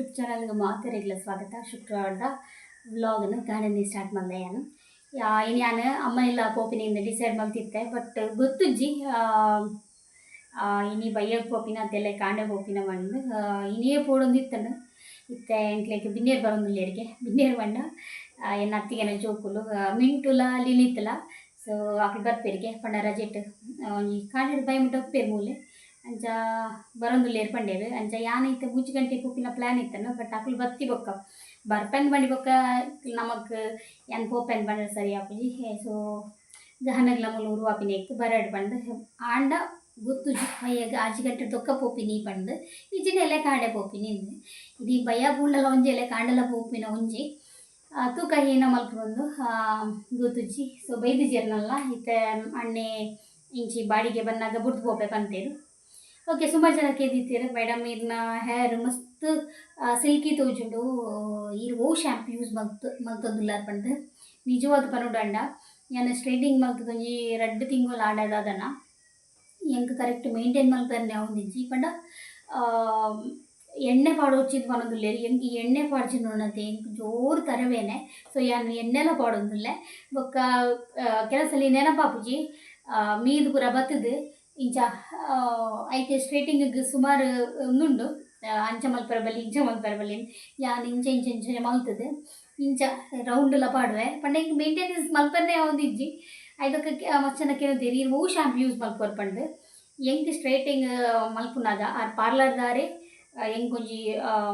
YouTube ಚಾನಲ್ಗೆ ಮಾತೇರಿಗಳ ಸ್ವಾಗತ. ಶುಕ್ರವಾರದ ವ್ಲಾಗನ್ನು ಗಾರ್ಡನ್ ಸ್ಟಾರ್ಟ್ ಮಾಡಿದೆ ನಾನು. ಇನ್ನು ನಾನು ಅಮ್ಮನೆಲ್ಲ ಪೋಪಿನಿಂದ ಡಿಸೈಡ್ ಮಾಡ್ತಿದ್ದೆ ಬಟ್ ಗೊತ್ತುಜ್ಜಿ ಇನಿ ಬೈಯ ಪೋಪಿನ ಅಂತೆಲ್ಲ ಕಾಂಡೆ ಪೋಪಿನ ಬಂದು ಇನ್ನೇ ಪೋಡೊಂದಿತ್ತನು ಇತ್ತೆ ಎಂಟ್ಲೆಗ್ ಬಿನ್ನೇರು ಬರೋದಿಲ್ಲರಿಗೆ ಬಿನ್ನೇರು ಬಣ್ಣ ಎನ್ನ ಅತ್ತಿಗೆನ ಜೋಕುಲು ಮಿಂಟುಲ ಲಿಲಿತಲ ಸೊ ಅಕ್ಕಿ ಬರ್ಪೇರಿಗೆ ಪಣ್ಣ ರಜೆಟ್ ಕಾಂಡೆ ಬೈ ಮುಟ್ಟ ಮೂಲೆ. ಅಂಚ ಬರೋಂದುಲ್ಲೇರು ಏರ್ಪಂಡೇವೆ. ಅಂಚ ಯಾನೈತೆ ಮೂಜಿ ಗಂಟೆ ಪುಪ್ಪಿನ ಪ್ಲ್ಯಾನ್ ಇತ್ತನು ಬಟ್ ಆಕಳು ಬತ್ತಿ ಬೊಕ್ಕ. ಬರ್ಪೆನ್ ಬಂಡಿ ಬೊಕ್ಕ, ನಮಕ್ ಯಾನ್ ಪೋಪೆನ್ ಬಂಡ ಸರಿ ಆಪುಜಿ. ಸೊ ಗಹನಗ್ಲ ಮುಲು ಆಪಿನ ಇತ್ತು ಬರಡ್ ಬಂದು. ಆಂಡ ಗೊತ್ತು ಬಯ್ಯಗ ಆಜಿ ಗಂಟೆ ದೊಕ್ಕ ಪೋಪಿನಿ ಬಂದು. ಇಜಿನ ಎಲೆ ಕಾಂಡೆ ಪೋಪಿನಿ ಇಂದು ಇದು ಬಯ್ಯ ಬೂಂಡಲ ಒಂಜಿ, ಎಲೆ ಕಾಂಡಲ ಪೋಪಿನ ಒಂಜಿ. ತೂಕ ಏನ ಮಲ್ಕೊಂಡು ಗೊತ್ತುಜ್ಜಿ ಸೊ, ಬೈದು ಜೀರ್ನಲ್ಲ ಇತ್ತೆ ಅಣ್ಣೆ ಇಂಚಿ ಬಾಡಿಗೆ ಬಂದಾಗ ಬುಡ್ದು ಹೋಗ್ಬೇಕಂತೇರು ಓಕೆ ಸುಮಾರು ಜನ ಕೇಳಿದ್ದೀರ? ಮೇಡಮ್ ಇದನ್ನ ಹೇರ್ ಮಸ್ತ್ ಸಿಲ್ಕಿ ತೋಜುಂಡು ಇರು ಓ ಶ್ಯಾಂಪು ಯೂಸ್ ಮಗ್ತು ಮಲ್ತೊಂದುಲ್ಲಾರ್ ಪಂಡ್ ನಿಜವಾದ ಪನುಡಂಡ. ನಾನು ಸ್ಟ್ರೈಟಿಂಗ್ ಮಲ್ತದೊಂಜಿ ರಡ್ಡ್ ತಿಂಗಳು ಆಡೋದು ಅದನ್ನು. ಎಂಕ್ ಕರೆಕ್ಟ್ ಮೇಂಟೈನ್ ಮಲ್ಪರ್ನೆ ಅವನಿಜ್ಜಿ ಪಂಡ ಎಣ್ಣೆ ಪಾಡೋಚಿದ್ ಪನೊಂದುಲ್ಲೇರು. ಎಂಕ್ ಎಣ್ಣೆ ಪಾಡ್ಚಿನ ನೋಡತ್ತೆ ಎಂಕ್ ಜೋರು ತರವೇನೆ. ಸೊ ಯಾನು ಎಣ್ಣೆಲ ಪಾಡೋದಿಲ್ಲ. ಬೊಕ್ಕ ಕೆಲಸಲಿ ನೆನಪಾಪುಜಿ ಮೀದು ಪೂರ ಬತ್ತದು. ಇಂಚ ಐತೆ ಸ್ಟ್ರೇಟಿಂಗ್ ಸುಮಾರು ಉಂದುಂಡು ಆ, ಅಂಚ ಮಲ್ಪರ ಬಲ್ಲಿ ಇಂಚ ಮಲ್ಪರ ಬಲ್ಲಿ ಯಾನ್ ಇಂಚ ಇಂಚ ಇಂಚ ಮಲ್ತದೆ. ಇಂಚ ರೌಂಡ್ಲ ಪಾಡುವೆ. ಪಂಡ ಹಿಂಗೆ ಮೇಂಟೆನೆನ್ಸ್ ಮಲ್ಪರ್ನೆ ಇಜ್ಜಿ. ಐದಕ್ಕೆ ಮಚ್ಚನ ದೇರಿ ಹೂ ಶಾಂಪ್ ಯೂಸ್ ಮಲ್ಪರ್ ಪಂಡ್. ಹೆಂಗ್ ಸ್ಟ್ರೇಟಿಂಗ್ ಮಲ್ಪುನಾದ ಆ ಪಾರ್ಲರ್ ದಾರೆ ಹೆಂಗ್ ಕೊಂಜಿ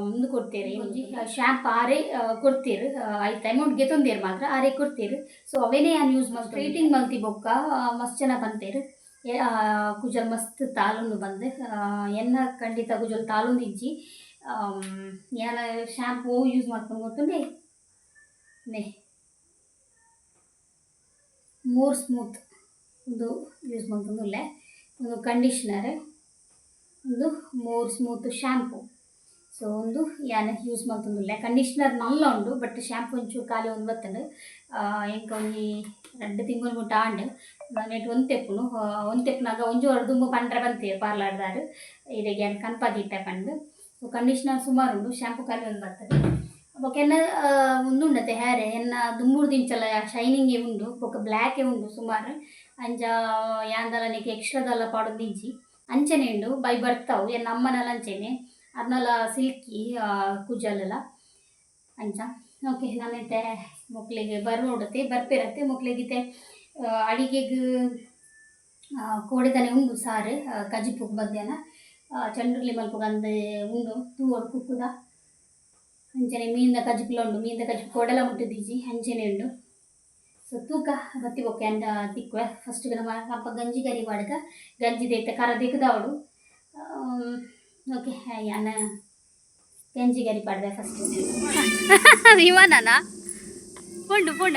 ಮುಂದೆ ಕೊಡ್ತೀರಿ? ಒಂಜಿ ಶ್ಯಾಂಪ್ ಆರೆ ಕೊಡ್ತೆರ್. ಐ ಐತೆ ಅಮೌಂಟ್ ಗೆತ್ತೊಂದೇರು ಮಾತ್ರ ಆರೆ ಕೊಡ್ತೀರಿ. ಸೊ ಅವೇನೇ ಯಾನ್ ಯೂಸ್ ಮಾಡಿ ಸ್ಟ್ರೇಟಿಂಗ್ ಮಲ್ತಿ ಬೊಕ್ಕ ಮಸ್ತ್ ಜನ ಬಂತೇರು. ಎ- ಆ, ಕುಜಲ್ ಮಸ್ತ್ ತಾಲುಂಡು ಬಂದು ಆ, ಎನ್ನ ಖಂಡಿತ ಕುಜಲ್ ತಾಲುಂದು ಇಜ್ಜಿ ಯಾನ ಶ್ಯಾಂಪು ಯೂಸ್ ಮಾಡ್ಕೊಂಡು ಗೊತ್ತುಂಡೆ ನೇ ಮೋರ್ ಸ್ಮೂತ್ ಒಂದು ಯೂಸ್ ಮಾಡ್ಕೊಂಡುಲ್ಲೆ ಒಂದು ಕಂಡೀಷ್ನರ್ ಒಂದು ಮೋರ್ ಸ್ಮೂತ್ ಶ್ಯಾಂಪು ಸೊ ಒಂದು ಯಾನ ಯೂಸ್ ಮಾಡ್ತಂದುಲ್ಲೆ ಕಂಡೀಷ್ನರ್ ನಲ್ಲ ಉಂಡು ಬಟ್ ಶ್ಯಾಂಪು ಒಂಚೂರು ಖಾಲಿ ಒಂದು ಬತ್ತಂಡು ಎಂಕ ಒಂಜಿ ಎರಡು ತಿಂಗಳು ಮುಟ್ಟ ಆಂಡ್ ನೆಟ್ ಒಂದು ತೆಪ್ಪುನು ಒಂದು ತೆಪ್ಪನಾಗ ಒಂಜು ತುಂಬ ಪಂಡ್ರೆ ಬಂತೀವಿ ಪಾರ್ಲರ್ದಾರು. ಇದಕ್ಕೆ ಏನು ಕನ್ಪಾದಿಟ್ಟೆ ಪಂಡು ಕಂಡೀಷ್ನರ್ ಸುಮಾರು ಉಂಡು ಶ್ಯಾಂಪು ಖಾಲಿ ಒಂದು ಬರ್ತದೆ. ಬೊಕ ಎನ್ನ ಉಂದುಂಡತೆ ಹೇರೆ ಎನ್ನ ದುಂಬುರು ದಿಂಚಲ ಶೈನಿಂಗೇ ಉಂಡು ಬೊಕ ಬ್ಲ್ಯಾಕೇ ಉಂಡು ಸುಮಾರು. ಅಂಚ ಯಾಂದಲ ನೀಕೆ ಎಕ್ಸ್ಟ್ರಾದಲ್ಲ ಪಾಡೊಂದು ದಿಂಜಿ ಅಂಚನೆ ಉಂಡು, ಬೈ ಬರ್ತಾವು ಎನ್ನ ಅಮ್ಮನಲ್ಲ ಅಂಚೆನೆ. ಅದನ್ನೆಲ್ಲ ಸಿಲ್ಕಿ ಕುಜಲೆಲ್ಲ ಅಂಚ, ಓಕೆ ನಾನೈತೆ ಬರ್ ಬರ್ನೋಡತ್ತೆ ಬರ್ಪಿರತ್ತೆ ಮಕ್ಳಿಗಿತೆ ಅಡಿಗೆಗೆ ಕೋಡಿದನೆ ಉಂಡು ಸಾರು ಕಜಿಪುಕ್ ಬಗ್ಗೆನ ಚಂಡ್ರುಲಿ ಮಲ್ಪುಗ ಅಂದ ಉಂಡು ತೂವಡು ಕುಕ್ಕುದ. ಅಂಚನೆ ಮೀನಿದ ಕಜಿಪುಲ ಉಂಡು ಮೀನಿದ ಕಜಿಪು ಕೊಡಲ ಮುಟ್ಟಿದ್ದೀಜಿ ಅಂಚನೆ ಉಂಡು ಸೊ ತೂಕ ಬತ್ತಿ ಬೊಕ್ಕೆ ಅಂದ ತಿಕ್ಕುವೆ. ಫಸ್ಟ್ ನಮ್ಮ ಅಪ್ಪ ಗಂಜಿ ಗರಿ ಮಾಡುಗ ಗಂಜಿ ದೈತೆ ಕರ ದಿಕ್ಕದವಳು ಓಕೆ ಅನ್ನ ಗಂಜಿ ಗರಿ ಪಾಡ್ದೆ ಫಸ್ಟ್ ವಿಮಾನನಾ? ಪೊಂಡು ಪೊಂಡ?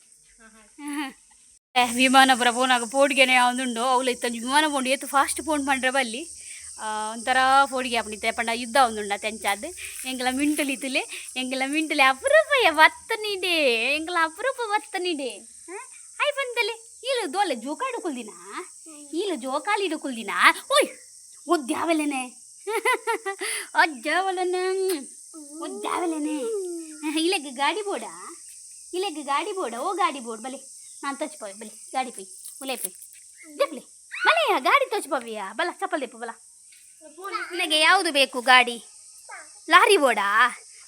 ಬರ ಫೋನಾಗ ಪೋಡ್ಗೆನೆ ಅವನುಂಡು ಅವಳು ಇತ್ತ ವಿಮಾನ ಪೋಂಡು ಏತು ಫಾಸ್ಟ್ ಫೋನ್ ಮಾಡ್ರೆ ಬಲ್ಲಿ. ಒಂಥರ ಪೋಡಿಗೆ ಆಪಣಿತ್ತೆ ಪಂಡ ಯುದ್ಧ ಒಂದುಂಡ ತೆಂಚಾದ್ ಎಂಗಲ ಮಿಂಟಲಿ ಇತ್ತಲೆ, ಎಂಗಲ ಮಿಂಟಲಿ ಅಪರೂಪ ವತ್ತನಿಡೆ ನೀಡೆ, ಎಂಗ್ಲ ಅಪರೂಪ ವತ್ತ ನೀಡೆ. ಹಾಯ್ ಬಂದಲೆ, ಈಲು ದೋಲೆ ಜೋಕಾಡು ಕುಲ್ದಿನ ಈಲು ಜೋಕಾಲಿ ಇಡುಕುಲ್ದಿನ ಓಯ್ ಒದ್ದ್ಯಾವಲೆನೆ ಅಜ್ಜಾವಲನ ಒದ್ದ್ಯಾವಲೆನೆ ಇಲೆಗ್ ಗಾಡಿ ಬೋಡ? ಇಲೆಗ್ ಗಾಡಿ ಬೋಡ ಓ ಗಾಡಿ ಬೋರ್ಡ್ ಬಲೆ ನಾನು ತಚ್ಪೋಯ್ ಬಲೆ ಗಾಡಿ ಪೈ, ಉಲೇ ಪೈ. ಜಪ್ಲೆ ಬಲೆ ಗಾಡಿ ತಚ್ಪವ್ಯ ಬಲ, ಚಪ್ಪಲ್ ದೀಪ, ಬಲ. ನಿನಗೆ ಯಾವುದು ಬೇಕು ಗಾಡಿ? ಲಾರಿ ಬೋರ್ಡಾ?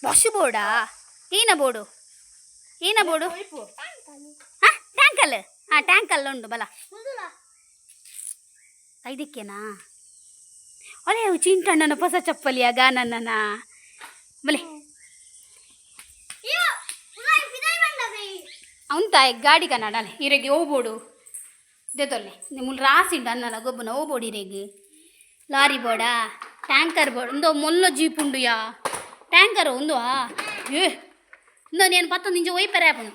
ಬಸ್ ಬೋರ್ಡಾ? ಏನ ಬೋಡು ಏನ ಬೋಡು ಹಾ, ಟ್ಯಾಂಕಲ್. ಹಾಂ ಟ್ಯಾಂಕಲ್ ಉಂಟು, ಬಲ. ಐದಕ್ಕೇನಾ? ಅದೇ ಚಿಂಟಣ್ಣನ ಹೊಸ ಚಪ್ಪಲಿಯ ಗಾನನ್ನ ಬಲೆ ಅವ್ನು ತಾಯಿ ಗಾಡಿ ಕನ್ನಡಲ್ಲ ಇರೆಗೆ ಹೋಗ್ಬೋಡು ದೆತೊಲ್ಲೆ ನಿಮ್ಮಲ್ಲಿ ರಾಸಿಂಡು ಅನ್ನಲ್ಲ ಗೊಬ್ಬನ ಹೋಗ್ಬೋಡು ಇರೆಗೆ ಲಾರಿ ಬೋಡ ಟ್ಯಾಂಕರ್ ಬೋಡ ಉಂದು ಮೊಲ್ಲ ಜೀಪ್ ಉಂಡು ಯಾ ಟ್ಯಾಂಕರ್ ಉಂದು ಏ ಇಂದೋ ನೇನು ಪತ್ತೊಂದು ಇಂಚ ಒಯ್ಪರೆ ಆಪನು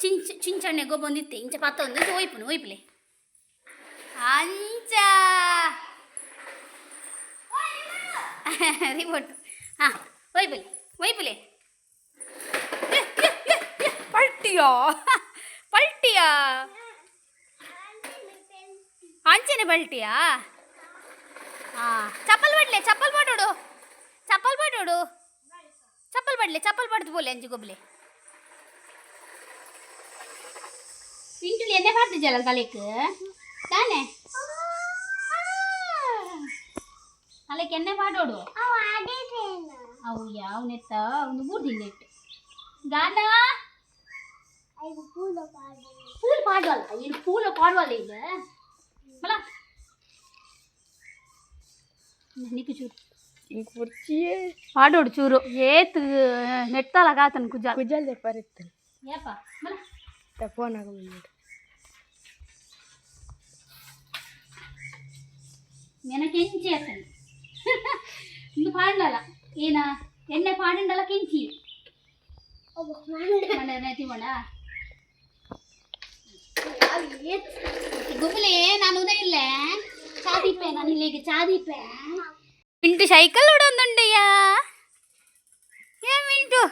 ಚಿಂಚ ಚಿಂಚಣ್ಣೆ ಗೊಬ್ಬೊಂದಿತ್ತೆ ಇಂಚ ಪತ್ತೊಂದು ಇಂಚ ಒಯ್ಪನು ಒಯ್ಪಲೆ ಅಂಚ ರಿಮೋಟ್ ಹಾಂ ಒಯ್ಪಲೆ ಒಯ್ಪಲೆ పల్టియా? పల్టియా? అంచిన పల్టియా? చప్పలు పడలే చప్పలు పడుడు చప్పలు పడుడు చప్పలు పడలే చప్పలు పడుతు పోలే అంజు గొబ్బులే. ఇంట్లో ఎన్నే పడుతుంది జల తలకి కానీ తలకి ఎన్న పాడోడు? అవు యావు నెత్త ఉంది తిన్నట్టు నెట్టు फूल पार्ट वाला ये फूल पार्ट वाला ही है बोला నీకు చూడు ఇంకొచ్చి ఆడోడు చూరు ఏత్ నెట్టాల కాతను కుజాలు కుజాలు చెప్పారు ఎత్తాను ఏపా తక్కువ నాకు మెనకెంచి చేస్తాను ఇందు పాడాల ఈయన ఎన్నే పాడిండాల కెంచి మనైతే మడా ಗುಮ್ಲಿ ನಾನು ಇಲ್ಲ ಚಾದಿಪೆ ನಾನು ಇಲ್ಲಿಗೆ ಚಾದಿಪೆ ಮಿಂಟು ಸೈಕಲ್ ಉಡೊಂದುಂಡೆಯ ಏ ಮಿಂಟು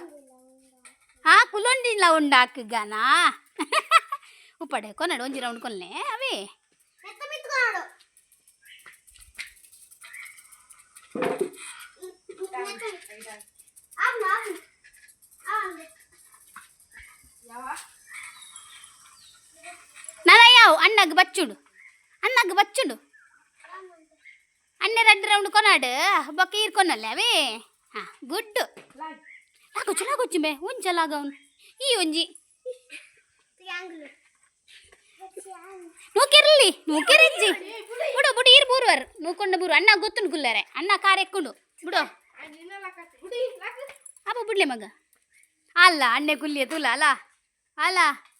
ಆ ಕುಲೊಂಡಿಲ್ಲ ಉಂಡಾಕಗಾನ ಉಪ್ಪಡೆ ಕೊನಡು ಒಂಜಿ ರೌಂಡ್ ಕೊಲ್ಲೆ ಅವಿ Thank you. అన్నకు బచ్చుడు అన్నకు బచ్చుడు అన్న రెండు రౌండ్ కొన్నాడు బొక్క ఈరు కొనాలి అవి గుడ్ లాగొచ్చు లాగొచ్చు మే ఉంచలాగా ఉన్ ఈ ఉంజి నువ్వు కెర్లి నువ్వు కెరిజ్జి బుడు బుడు ఈరు బూరువారు నువ్వు కొండ బూరు అన్న ಗೊತ್ತುಂಡು ಕುಲ್ಲಾರೆ ಅಣ್ಣ ಕಾರ್ ಎಕ್ಕೊಂಡು ಬಿಡು ಅಪ್ಪ ಬಿಡ್ಲೆ ಮಗ ಅಲ್ಲ ಅಣ್ಣೆ ಕುಲ್ಲಿಯ ತುಲ ಅಲ್ಲ ಅಲ್ಲ ಅಲ್ಲಯ್ಯ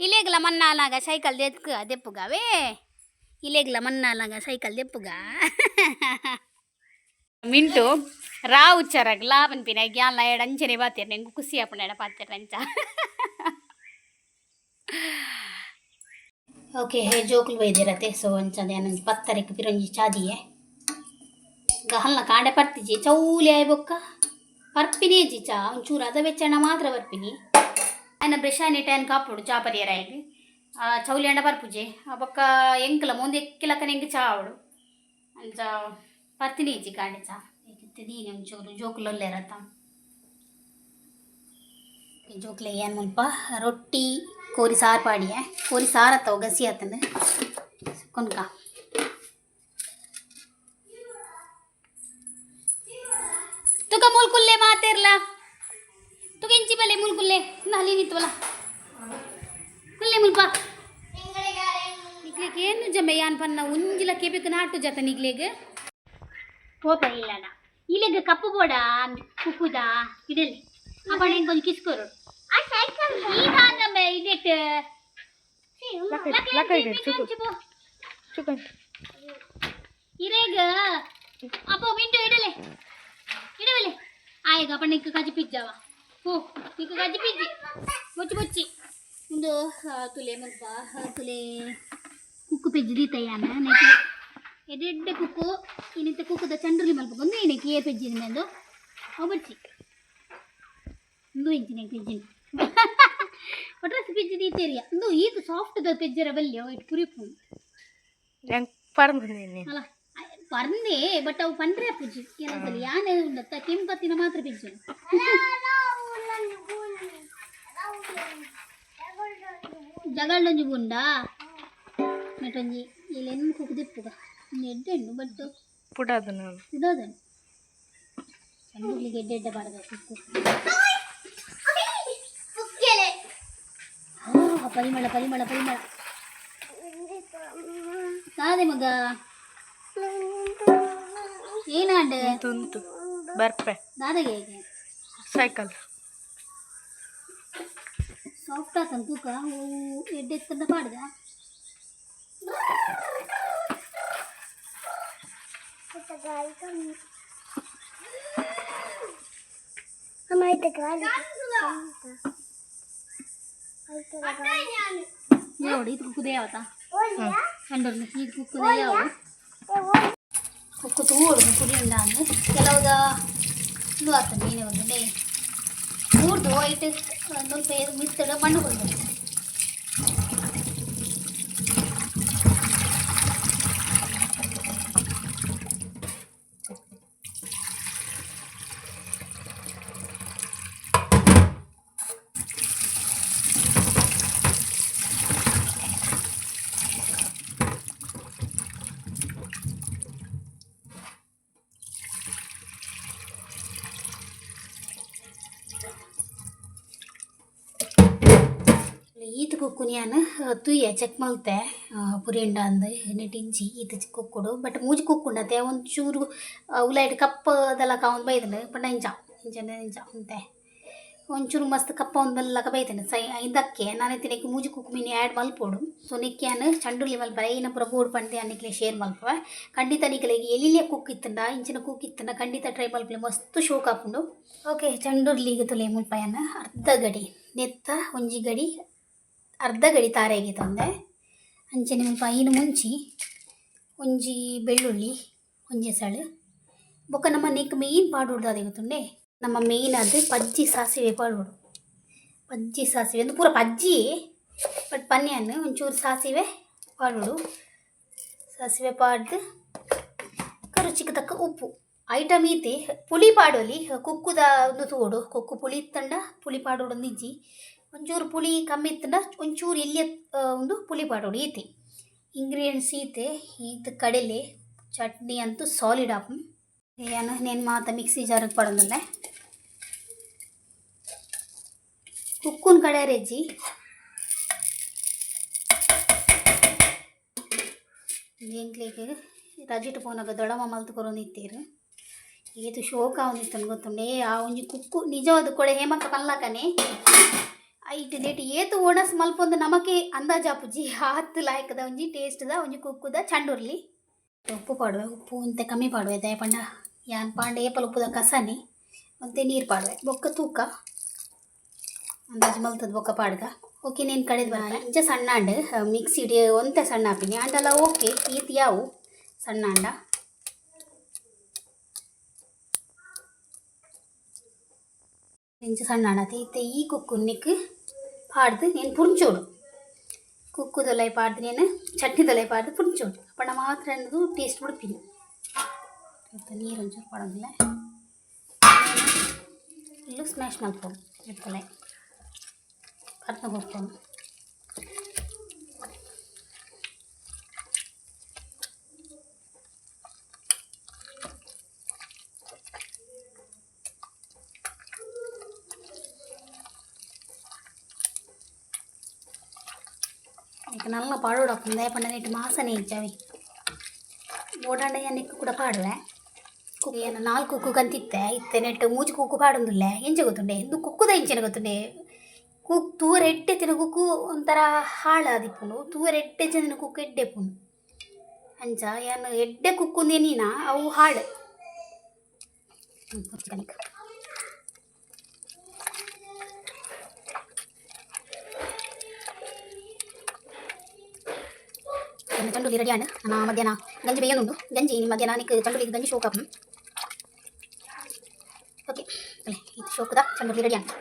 ಇಲೇಗ್ಲ ಮನ್ನಾಲಾಗ ಸೈಕಲ್ ದೆತ್ಕ ದೆಪ್ಪುಗಾವೇ? ಇಲೇಗ್ಲ ಮನ್ನಾಲಾಗ ಸೈಕಲ್ ದೆಪ್ಪುಗ? ಮಿಂಟು ರಾ ಚರಗ್ ಲಾಭನ್ ಪಿನ ಗ್ಯಾಲ ಎಡ ಅಂಚನೆ ಬಾತಿರ್, ನಂಗೆ ಖುಷಿ ಆಪಣ ಎಡ ಪಾತಿರ್ ಅಂಚ. ಓಕೆ, ಹೇ ಜೋಕುಲು ಬೈದಿರತ್ತೆ. ಸೊ ಅಂಚದೆ ನಂಗೆ ಪತ್ತರಿಕ್ ಪಿರೊಂಜಿ ಚಾದಿಯೆ. ಗಹಲ್ನ ಕಾಂಡೆ ಪರ್ತಿಜಿ, ಚೌಲಿ ಆಯ್ಬೊಕ್ಕ ಬೊಕ್ಕ? ಪರ್ಪಿನೇಜಿ ಚಾ, ಒಂಚೂರು ಅದ ಬೆಚ್ಚಣ್ಣ ಮಾತ್ರ ಬರ್ಪಿನಿ आए ब्रश आने टाइन का जापर यार चवली पर पूजे अब एंकल मुँह एक्की चावड़ चा पत्नी नीचे जोकल जोकल रोटी को सार पाड़िया कोरी सार गसी आते कुनका तुका मुल कुल्ले मातेरला ತುಕ ಇಂಚಿ ಬಲೆ ಮುಲ್ಕುಲ್ಲೆ ನಲ್ಲಿ ನಿತ್ವಲ ಕುಲ್ಲೆ ಮುಲ್ಪ ನಿಗ್ಲೆಗ್ ಏನು ಜಮೆ? ಯಾನ್ ಪನ್ನ ಉಂಜಿಲ ಕೆಬೇಕ ನಾಟು ಜತ ನಿಗ್ಲೆಗ್ ಪೋಪ ಇಲ್ಲನ ಇಲ್ಲಿಗೆ ಕಪ್ಪು ಬೋಡ ಕುಕ್ಕುದ? ಇಡಲಿ. ಅಪ್ಪಣ ಹೆಂಗೆ ಕೊಂಚ ಕಿಸ್ಕೋರು. ಇದಿಟ್ಟು ಇರೇಗ ಅಪ್ಪ ಮಿಂಟು ಇಡಲೆ. ಇಡವಲೆ ಆಯ್ಗ ಅಪ್ಪ ನಿಕ್ಕ ಕಜಿ ಪಿಜ್ಜಾವ. ಹೋ ನಿಕ್ಕ ಕಜಿ ಪಿಜ್ಜಿ ಬೊಚ್ಚಿ ಬೊಚ್ಚಿ ಒಂದು ಆ, ತುಲೆ ಮುಲ್ಪ ಆ, ತುಲೆ ಕುಕ್ಕು ಪೆಜ್ಜಿ ದೀತಯ್ಯಾನ ನೆಕ್ಕೆ ಎಡೆಡ್ಡೆ ಕುಕ್ಕು ಇನ್ನಿತ್ತ ಕುಕ್ಕುದ ಚಂಡ್ರುಲಿ ಮಲ್ಪ ಒಂದು ಏನಕ್ಕೆ ಏ ಪೆಜ್ಜಿ ನಿಂದು ಅವು ಬಚ್ಚಿ ಒಂದು ಇಂಚಿನ ಪೆಜ್ಜಿನ ಒಟ್ರಸ್ ಪೆಜ್ಜಿ ದೀತೇರಿಯ ಒಂದು ಈತ ಸಾಫ್ಟ್ ಪೆಜ್ಜರ ಬಲ್ಲಿ ಅವು ಇಟ್ಟು ಪುರಿಪು ಹೆಂಗ್ ಪರ್ದು ನೀನು ಅಲ್ಲ ಪರ್ಂದೆ ಬಟ್ ಅವು ಪಂಡ್ರೆ ಪೂಜಿ ಕೆಲಸದಲ್ಲಿ ಯಾನೆ ಉಂಡತ್ತ ಕೆಂಪತ್ತಿನ ಮಾತ್ರ ಪಿಜ್ಜು ಜಗಳೊಂಜಿ ಬುಂಡ? ನೆಟೊಂಜಿ ಇಲ್ಲೆನ್ನು ಕುಕ್ಕುದಿಪ್ಪುಗ ಎಡ್ಡೆಣ್ಣು ಬಟ್ ಪುಡದು ನಾನು ಇಡೋದನ್ನು ಗೆಡ್ಡೆ ಎಡ್ಡೆ ಎಡ್ಡೆ ಬಾಡದ ಕುಕ್ಕು ಆ, ಪರಿಮಳ ಪರಿಮಳ ಪರಿಮಳ. ಸಾದೆ ಮಗ. ಏನಾಂಡ್ ತುಂತು ಬರ್ಪೆ. ದಾದಾಗೆ ಹೇಗೆ? ಸೈಕಲ್. ಸಾಫ್ಟ್ ಆತನ್ ತೂಕ ಎಡ್ಡೆ ಎತ್ತಂದ ಪಾಡ್ದ ನೋಡಿ ಇದು ಕುಕ್ಕುದೇ ಯಾವತ್ತಾ ಕಂಡೋರ್ನ ಇದು ಕುಕ್ಕುದೇ ಯಾವ ಕುಕ್ಕು ತೂಡು ಕುಡಿ ಉಂಡಾಂದು ಕೆಲವುದ ಇದು ಆಗ್ತದೆ ಏನೇ ಒಂದು ಮೂರ್ದು పోయితే పేరు మిత్తడ పండుకుంటాం ಕುಕ್ಕುನಿಯಾನ ತುಯ್ಯ ಚೆಕ್ ಮಲ್ತೆ ಪುರಿ ಉಂಡ ಅಂದ ನೆಟ್ಟಿಂಚಿ ಈತ ಕುಕ್ಕುಡು. ಬಟ್ ಮೂಜಿ ಕುಕ್ಕುಂಡತೆ, ಒಂಚೂರು ಉಲಾಯ್ಟ್ ಕಪ್ಪದೆಲ್ಲ ಕಾವೊಂದು ಬೈದನು ಪಂಡ ಇಂಚ ಇಂಚ ಇಂಚ ಅಂತೆ. ಒಂಚೂರು ಮಸ್ತ್ ಕಪ್ಪ ಒಂದು ಬೆಲ್ಲಕ ಬೈತೇನೆ, ಸೈ ಇದಕ್ಕೆ ನಾನು ತಿನ್ನಕ್ಕೆ ಮೂಜಿ ಕುಕ್ಕು ಮೀನು ಆ್ಯಡ್ ಮಲ್ಪೋಡು. ಸೊ ನಿಕ್ಕ್ಯಾನು ಚಂಡುಲಿ ಮಲ್ಪ ಏನ ಪುರ ಬೋರ್ಡ್ ಪಂಡೆ ಅನ್ನಿಕ್ಲೆ ಶೇರ್ ಮಲ್ಪವ. ಖಂಡಿತ ನಿಕ್ಕಲಿಗೆ ಎಲ್ಲಿಯ ಕುಕ್ ಇತ್ತಂಡ, ಇಂಚಿನ ಕುಕ್ ಇತ್ತಂಡ, ಖಂಡಿತ ಟ್ರೈ ಮಲ್ಪಲೆ, ಮಸ್ತ್ ಶೋಕ್ ಹಾಕೊಂಡು ಓಕೆ ಚಂಡುರ್ಲಿಗೆ ತುಲೆ ಮುಲ್ಪಯನ ಅರ್ಧ ಗಡಿ, ನೆತ್ತ, ಒಂಜಿ ಗಡಿ ಅರ್ಧ ಗಡಿ ತಾರೆಗೆ ತಂದೆ? ಅಂಚೆ ನಿಮ್ಮ ಐನು ಮುಂಚಿ, ಒಂಜಿ ಬೆಳ್ಳುಳ್ಳಿ, ಒಂಜಿ ಸಳು ಬೊಕ್ಕ ನಮ್ಮ ನೆಕ್ ಮೇಯ್ನ್ ಪಾಡುಡ್ದು ಅದೇ ಗೊತ್ತುಂಡೆ ನಮ್ಮ ಮೇಯ್ನ್ ಅದು ಪಜ್ಜಿ ಸಾಸಿವೆ ಪಾಡುಡು ಪಜ್ಜಿ ಸಾಸಿವೆ ಅಂದ್ರೆ ಪೂರ ಪಜ್ಜಿ ಬಟ್ ಪನ್ಯನ್ನು ಒಂಚೂರು ಸಾಸಿವೆ ಪಾಡುಡು ಸಾಸಿವೆ ಪಾಡ್ದು ಕರುಚಿಗೆ ತಕ್ಕ ಉಪ್ಪು. ಐಟಮ್ ಈತೆ ಪುಳಿ ಪಾಡೋಲಿ ಕುಕ್ಕುದ ಒಂದು ತೋಡು. ಕುಕ್ಕು ಪುಳಿ ಇತ್ತಂಡ, ಪುಳಿ ಪಾಡೋಡು ಇಜ್ಜಿ. ಒಂಚೂರು ಪುಳಿ ಕಮ್ಮಿ ಇತ್ತಂದ್ರೆ ಒಂಚೂರು ಇಲ್ಲಿ ಒಂದು ಪುಳಿ ಪಾಡೋಣ ಈತೆ ಇಂಗ್ರೀಡಿಯೆಂಟ್ಸ್ ಈತೆ ಇದು ಕಡಲೆ, ಚಟ್ನಿ ಅಂತೂ ಸಾಲಿಡ್ ಆಪ್. ಏನು నేను ಮಾತ ಮಿಕ್ಸಿ ಜಾರಿಗೆ ಪಡೋದಲ್ಲ ಕುಕ್ಕುನ್ ಕಡೆ ರೆಜ್ಜಿ ಎಂಕ್ಲಿಗೆ ರಜಿಟ್ ಪೋನಾಗ ದೊಡಮ ಮಲ್ತುಕೊರೊಂದು ಇತ್ತೀರು ಏತು ಶೋಕ ಅವನಿತ್ತು ಗೊತ್ತುಂಡೆ ಆ ಒಂಜಿ ಕುಕ್ಕು ನಿಜವಾದ ಕೊಡೆ ಹೇಮಂತ ಪನ್ಲಾಕನೆ ಐಟ್ ನೆಟ್ ಏತು ಓಣಸ್ ಮಲ್ಪೊಂದು ನಮಕೆ ಅಂದಾಜಾಪುಜಿ ಹತ್ತು ಲಾಯಕದ ಒಂಜಿ ಟೇಸ್ಟ್ದ ಒಂಜಿ ಕುಕ್ಕುದ ಚಂಡುರ್ಲಿ ಉಪ್ಪು ಪಾಡುವೆ ಉಪ್ಪು ಅಂತ ಕಮ್ಮಿ ಪಾಡುವೆ ದಯಪಂಡ ಯಾನ್ ಪಾಂಡೆ ಏಪಲ್ ಉಪ್ಪುದ ಕಸನಿ ಮತ್ತೆ ನೀರು ಪಾಡುವೆ ಬೊಕ್ಕ ತೂಕ ಅಂದಾಜು ಮಲ್ತದ ಬೊಕ್ಕ ಪಾಡ್ಗ ಓಕೆ ನೀನು ಕಡೆದು ಬರ ಇಂಚ ಸಣ್ಣ ಅಂಡ್ ಮಿಕ್ಸಿ ಇಡಿ ಒಂತೆ ಸಣ್ಣ ಹಾಪಿನಿ ಅಂಡಲ್ಲ ಓಕೆ ಈತ್ ಯಾವು ಸಣ್ಣ ಅಂಡ ಇಂಚ ಸಣ್ಣ ಅಣ್ಣತೆ ಇತ್ತೆ ಈ ಕುಕ್ಕುನ್ನಿಕ್ ಪಾಡ್ದು ನೀನು ಪುರ್ಚೋಡು ಕುಕ್ಕುದೊಲೈ ಪಾಡ್ದು ನೀನು ಚಟ್ನಿದೊಲೈ ಪಾಡ್ದು ಪುರ್ಚೋಡು ಅಪ್ಪಣ ಮಾತ್ರ ಅನ್ನೋದು ಟೇಸ್ಟ್ ಬಿಡ್ತೀನಿ ಮತ್ತು ನೀರು ಒಂಚೂರು ಪಡೋದಿಲ್ಲ ಇಲ್ಲೂ ಸ್ಮ್ಯಾಶ್ ಮಾಡ್ಕೊಂಡು ಇರ್ತಲೆ ಕರ್ತ ಹೋಗ್ಕೊಂಡು நல்லா பாடுவோடకుండా இப்போ நான் எட்டு மாதம் நீಚಾವೆ ಓಡಾಡಯ್ಯ ನಿಕ್ಕು ಕೂಡ ಪಾಡುವೆ ಏನು ನಾಲ್ಕು ಕುಕ್ಕು ಕಂತಿತ್ತೆ ಇತ್ತೆ ನೆಟ್ಟು ಮೂಜು ಕುಕ್ಕು ಪಾಡೊಂದುಲ್ಲ ಎಂಜೆ ಗೊತ್ತುಂಡೆ ಇಂದು ಕುಕ್ಕುದ ಇಂಚೆನ ಗೊತ್ತುಂಡೆ ಕುಕ್ ತೂರ ಎಡ್ಡೆ ತಿನ್ನ ಕುಕ್ಕು ಒಂಥರ ಹಾಳಾದಿಪ್ಪುಂಡು ತೂರ ಎಡ್ಡೆ ಚಂದಿನ ಕುಕ್ಕು ಎಡ್ಡೆ ಪುಂಡು ಅಂಚ ಏನು ಎಡ್ಡೆ ಕುಕ್ಕುಂದೆ ನೀನಾ ಅವು ಹಾಳು ಚಂಡುಲಿ ರೆಡಿ ಆಂಡ್ ನಾ ಮಧ್ಯಾಹ್ನ ಗಂಜಿ ಬೇಯನುಂಡು ಗಂಜಿ ನಿಮ್ಮ ಮಧ್ಯಾಹ್ನ ನಿಕ್ ಚಂಡುಲಿ ಗಂಜಿ ಶೋಕ ಓಕೆ ಅಲ್ಲೇ ಇದು ಶೋಕದ ಚಂಡುಲಿ ರೆಡಿ ಆಂಡ್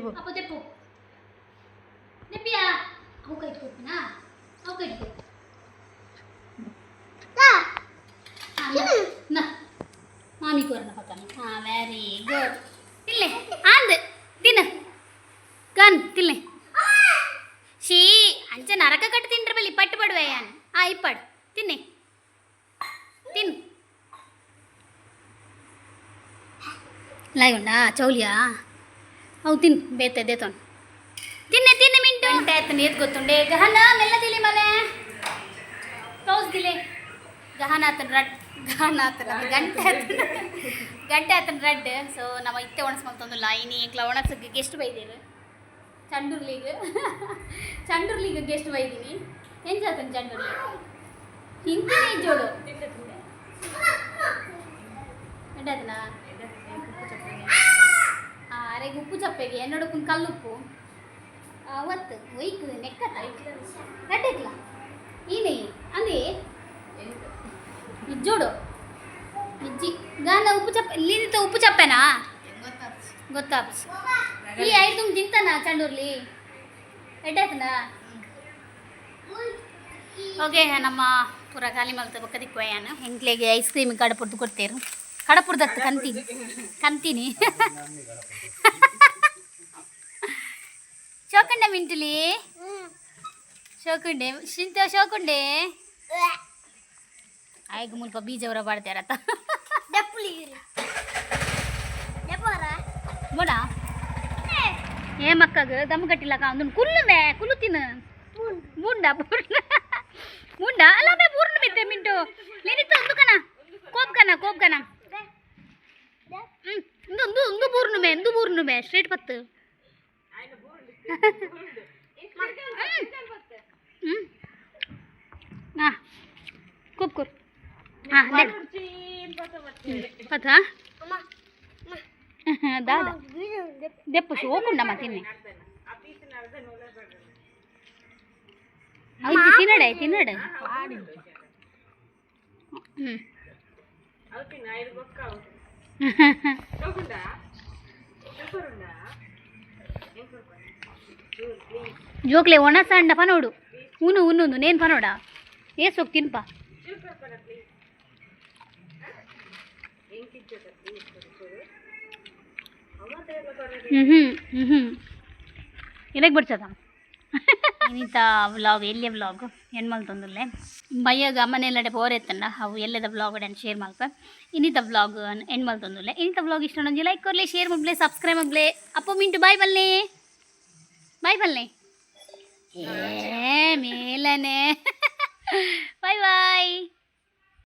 ತಿಲ್ಲೆ ದೇವು ಅಪ್ಪ ತೆಪ್ಪು ನೆಪ್ಪಿಯಾ ಅವಕ್ಕೆ ಇಟ್ಕೊಡ್ತೀನಾ ಅವಕ್ಕೆ ಇಟ್ಕೊ ನಾ ಮಾಮಿ ಕೂರನ ಪಕ್ಕನ ಹಾಂ ವೆರಿ ಗುಡ್ ತಿನ್ಲೆ ಆಂದ್ ತಿನ್ನ ಕನ್ ತಿನ್ಲೆ ಶೀ ಅಂಚ ನರಕ ಕಟ್ಟು ತಿಂಡ್ರ ಬಲ್ಲಿ ಪಟ್ಟು ಪಡುವೆ ಯಾನ್ ಆ ಇಪ್ಪಡು ತಿನ್ನೆ ತಿನ್ನು లాగుండా చౌలియా ಅವು ತಿನ್ ಬೇತದೆ ತೊನ್ ತಿನ್ನೆ ತಿನ್ನೆ, ಮಿಂಟು. ಗಂಟೆ ಆಯ್ತು ಗೊತ್ತುಂಡೆ. ಗಹನ ಮೆಲ್ಲದಿಲಿ ಮನೆ ದಿಲೆ. ಗಹನ ಆತನ ರಡ್, ಗಹನ ಆತನ ಗಂಟೆ ಆತನ ಗಂಟೆ ಆತನ ರಡ್. ಸೊ ನಮ್ಮ ಇತ್ತೆ ಒಣಸ್ಕೊಂತಂದಿಲ್ಲ ಇನಿ ಎಂಕ್ಲ ಒಣಸಕ್ಕೆ ಗೆಸ್ಟ್ ಬೈದಿರು. ಚಂಡುರ್ಲಿಗ. ಚಂಡುರ್ಲಿಗ ಗೆಸ್ಟ್ ಬೈದೀನಿ. ಹೆಂಗೆ ಆತನ ಚಂಡುರ್ಲಿ? ಹಿಂಗೆ ಜೋಡು. ಗಂಟೆ ಅರೆಗೆ ಉಪ್ಪು ಚಪ್ಪೆಗೆ ಎನ್ನೊಡಕ್ಕೂ ಕಲ್ಲುಪ್ಪು ಅವತ್ತು ಒಯ್ಕು ನೆಕ್ಕತ್ತ ರಡ್ಡೆಕ್ಲ ಈನೆ ಅಂದಿ ಇಜ್ಜೋಡು ಇಜ್ಜಿ ಗಾನ ಉಪ್ಪು ಚಪ್ಪ ಲೀನಿತ ಉಪ್ಪು ಚಪ್ಪೆನಾ ಗೊತ್ತಾಪ್ಸ್ ಈ ಐದು ತಿಂತಾನ ಚಂಡೂರ್ಲಿ ಎಡ್ಡಾಯ್ತನಾ ಓಕೆ ನಮ್ಮ ಪೂರ ಖಾಲಿ ಮಲ್ತ ಬಕ್ಕದಿಕ್ ಕೊಯ್ಯಾನ ಹೆಂಕ್ಲೆಗೆ ಐಸ್ ಕ್ರೀಮ್ ಕಡಪುರ್ದು ಕೊಡ್ತೇರು ಕಡಪುರ್ದತ್ತು ಕಂತೀನಿ ಕಂತೀನಿ ಶೋಕಂಡೆ ಮಿಂಟುಲಿ ಶೋಕುಂಡೆ ಶಿಂತ ಶೋಕುಂಡೆ ಆಯ್ಗ ಮುಲ್ಪ ಬೀಜ ಅವರ ಬಾಡ್ತಾರತ್ತ ಬೋಡ ಏ ಮಕ್ಕಗ ದಮ್ ಕಟ್ಟಿಲ್ಲಕ ಒಂದು ಕುಲ್ಲು ಮೇ ಕುಲ್ಲು ತಿನ್ನು ಮುಂಡ ಪೂರ್ಣ ಮುಂಡ ಅಲ್ಲ ಮೇ ಪೂರ್ಣ ಬಿದ್ದೆ ಮಿಂಟು ಲೇನಿತ್ತ ಒಂದು ಕನ ಕೋಪ್ ಕನ ಕೋಪ್ ಕನ ಹ್ಮ್ ಇಂದು ಒಂದು ಒಂದು ಪೂರ್ಣ ಮೇ ಇಂದು ಪೂರ್ಣ ಮೇ ಸ್ಟ್ರೇಟ್ ಪತ್ತು ಹ್ಮ್ ಹಾ ಕೂಪ್ ಕೂರ್ ಹಾ ಪತ್ತ ದಾದ ದೆಪ್ಪು ಸೋಕುಂಡಮ್ಮ ತಿನ್ನೆ ಅವು ತಿನ್ನಡೆ ತಿನ್ನಡೆ ಹ್ಞೂ జోకులే ఉన్నా సండ పనోడు. ఉను ఉను నేను పనుడా? ఏ సొక్కు తినపా? ఇనకి పడిచేద్దాం ಇನ್ನಿತ ವ್ಲಾಗ್ ಎಲ್ಲಿಯ ವ್ಲಾಗ್ ಹೆಣ್ಮಲ್ ಮಲ್ತೊಂದುಲ್ಲೆ ಬಯ್ಯಾಗ ಮನೆಯಲ್ಲಡೆ ಬೋರ್ ಅವು ಎಲ್ಲದ ವ್ಲಾಗ್ ಅಡನ್ ಶೇರ್ ಮಲ್ಪ ಇನ್ನಿತ ವ್ಲಾಗ್ ಹೆಣ್ಮಲ್ ಮಲ್ತೊಂದುಲ್ಲೆ ಇನ್ನಿತ ವ್ಲಾಗ್ ಇಷ್ಟ ಲೈಕ್ ಕೊರ್ಲೆ ಶೇರ್ ಮಾಡ್ಲೆ ಸಬ್ಸ್ಕ್ರೈಬ್ ಮಾಡ್ಲೆ ಅಪ್ಪು, ಮಿಂಟು ಬಾಯ್ ಬಲ್ಲೆ. ಬಾಯ್ ಬಲ್ಲೆ. ಏ, ಮೇಲನೆ.